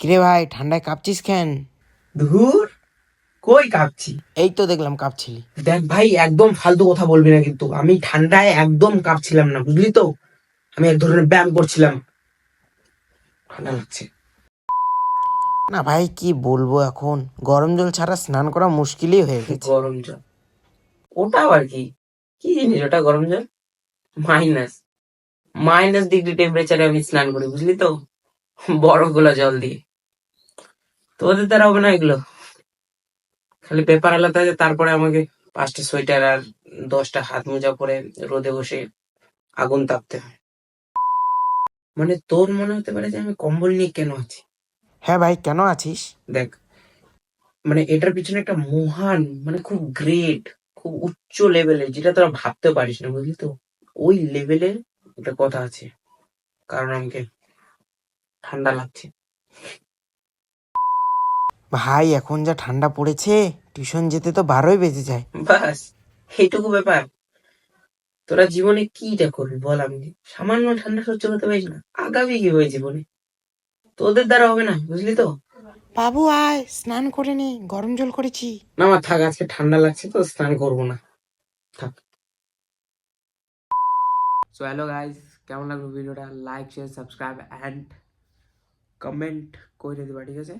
কিরে ভাই ঠান্ডায় কাঁপছিস কেন? ধুর কই কাঁপছি? এই তো দেখলাম কাঁপছিলি। দেখ ভাই একদম ফালতু কথা বলবি না কিন্তু। আমি ঠান্ডায় একদম কাঁপছিলাম না বুঝলি তো? আমি এক ধরনের ব্যায়াম করছিলাম। ঠান্ডা লাগছে। না ভাই কি বলব এখন? গরম জল ছাড়া স্নান করা মুশকিলই হয়ে গেছে। গরম জল। ওটা আবার কি। কি জিনিস ওটা গরম জল? মাইনাস। মাইনাস ডিগ্রি টেম্পারেচারে আমি স্নান করি বুঝলি তো? বরফগুলা জল দিয়ে। তোদের দ্বারা হবে না এগুলো? খালি পেপার আলাদা আছে তারপরে আমাকে পাঁচটা সোয়েটার আর দশটা হাত মোজা পরে রোদে বসে আগুন তাপতে হয়। মানে তোর মনে হতে পারে যে আমি কম্বল নিয়ে কেন আছি? হ্যাঁ ভাই কেন আছিস? দেখ মানে এটার পিছনে একটা মহান মানে খুব গ্রেট খুব উচ্চ লেভেলের যেটা তোরা ভাবতে পারিস না বুঝলি তো? ওই লেভেলের একটা কথা আছে কারণ আমাকে ঠান্ডা লাগছে। ভাই এখন যা ঠান্ডা পড়েছে টিউশন যেতে তো বারোই বেজে যায়। বাস এইটুকু ব্যাপার। তোরা জীবনে কিটা করবি বল আমি? সামান্য ঠান্ডা সহ্য করতে পারিস না। আগামী কি হয় জীবনে? তোদের দ্বারা হবে না বুঝলি তো? বাবু আয় স্নান করে নি গরম জল করেছি। না আমার থাক আজকে ঠান্ডা লাগছে তো স্নান করব না। থাক। সো হ্যালো গাইস কেমন লাগল ভিডিওটা? Like share subscribe and comment করে দিবা ঠিক আছে?